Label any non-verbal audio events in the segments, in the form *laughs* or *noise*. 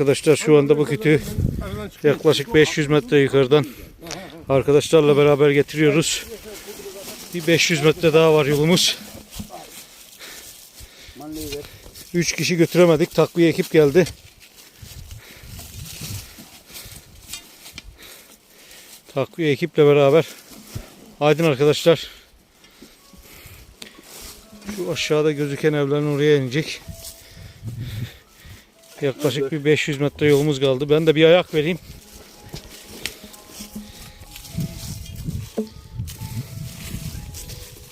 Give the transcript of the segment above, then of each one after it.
arkadaşlar şu anda bu kütüğü yaklaşık 500 metre yukarıdan arkadaşlarla beraber getiriyoruz. Bir 500 metre daha var yolumuz. 3 kişi götüremedik. Takviye ekip geldi. Takviye ekiple beraber. Aydın arkadaşlar. Şu aşağıda gözüken evlerin oraya inecek. Yaklaşık bir 500 metre yolumuz kaldı. Ben de bir ayak vereyim.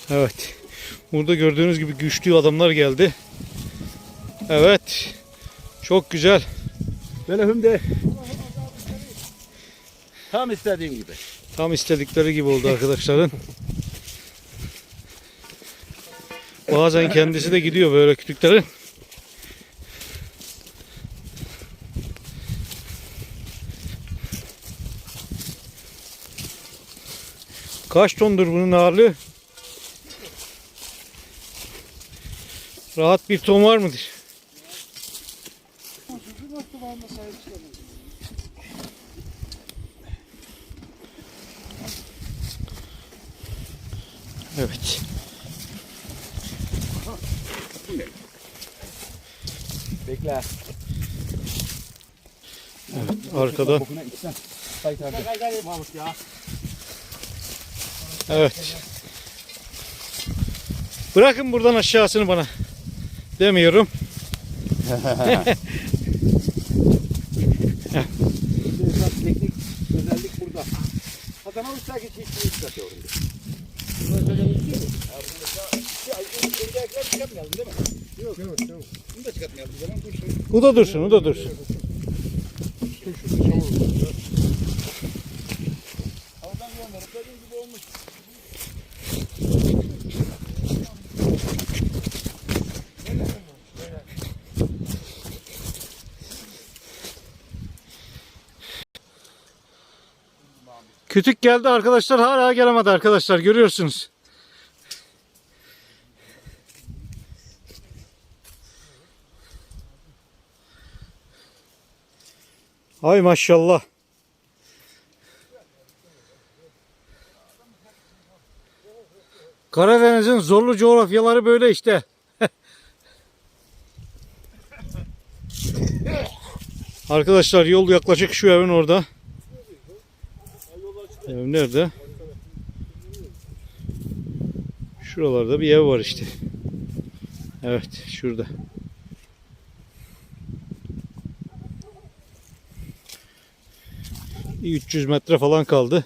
Evet. Burada gördüğünüz gibi güçlü adamlar geldi. Evet. Çok güzel. Böyle de tam istediğim gibi. Tam istedikleri gibi oldu arkadaşların. Bazen kendisi de gidiyor böyle kütüklerin. Kaç tondur bunun ağırlığı? Rahat bir ton var mıdır? Evet. Bekle. Arkada. Bokuna içsen. Say tabii. Kay kay Mahmut ya. Evet. Bırakın buradan aşağısını bana. Demiyorum. Esas teknik özellik burada. Adama uçak için hiç. Bunu da çıkartmayalım. Zaman dursun. Bu da dursun, o da dursun. Kütük geldi arkadaşlar hala gelemedi arkadaşlar görüyorsunuz. Ay maşallah. Karadeniz'in zorlu coğrafyaları böyle işte. *laughs* Arkadaşlar yol yaklaşık şu evin orada. Ev nerede? Şuralarda bir ev var işte. Evet şurada. Bir 300 metre falan kaldı.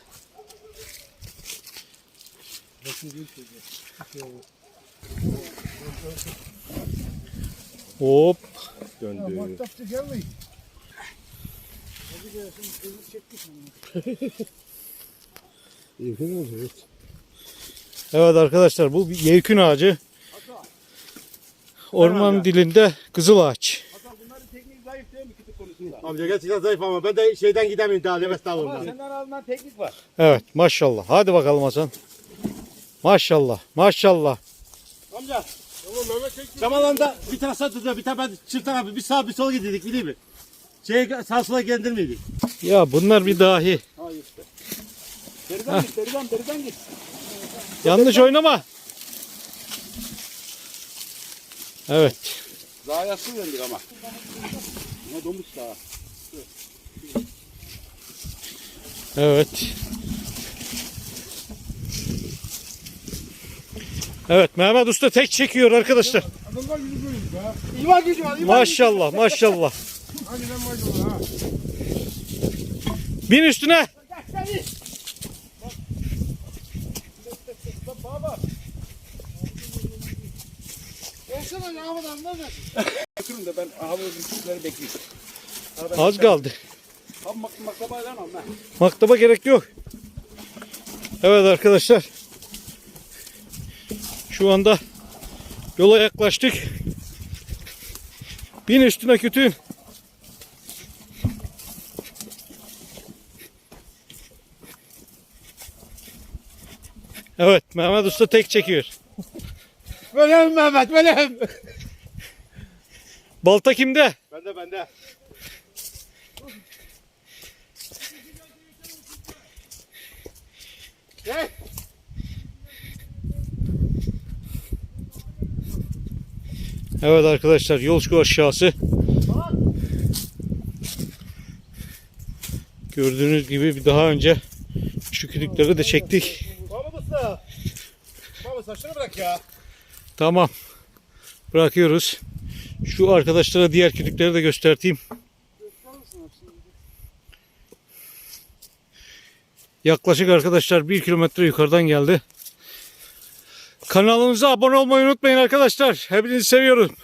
Hop. Döndü. Evet arkadaşlar bu bir yevkün ağacı. Orman dilinde kızıl ağaç. Bunların tekniği zayıf değil mi kütük konusunda? Amca gerçekten zayıf ama ben de şeyden gidemiyorum daha nefes Ama davulundan. senden alınan teknik var. Evet maşallah. Hadi bakalım Hasan. Maşallah. Maşallah. Amca. Zamanında bir tane sağ tutuyor, bir tane ben çırtan abi bir sağ bir sol gidedik biliyor musun? Şey sağ sola gendirmeydik. Ya bunlar bir dahi. Deriden git, deriden, deriden git. Yanlış oynama. Evet. Zayasını verdik ama. Ne domuz daha. Evet. Evet Mehmet Usta tek çekiyor arkadaşlar. Adamlar yüzü görüyor ya. İvan gücü var, İvan Maşallah maşallah. Hadi lan maşallah ha. Bin üstüne. Havadan? Götürün de ben hava bizimkileri bekleyeyim. Az kaldı. Abi mak maktabayla al ben. Maktaba gerek yok. Evet arkadaşlar. Şu anda yola yaklaştık. Bin üstüne kütüğün. Evet Mehmet Usta tek çekiyor. Böyle Mehmet böyle. Balta kimde? Bende bende. Gel. Evet arkadaşlar Yolçuk aşağısı. Gördüğünüz gibi bir daha önce şu kütükleri de çektik. Baba Musa. Baba saçını bırak ya. Tamam. Bırakıyoruz. Şu arkadaşlara diğer kütükleri de göstereyim. Yaklaşık arkadaşlar 1 kilometre yukarıdan geldi. Kanalımıza abone olmayı unutmayın arkadaşlar. Hepinizi seviyorum.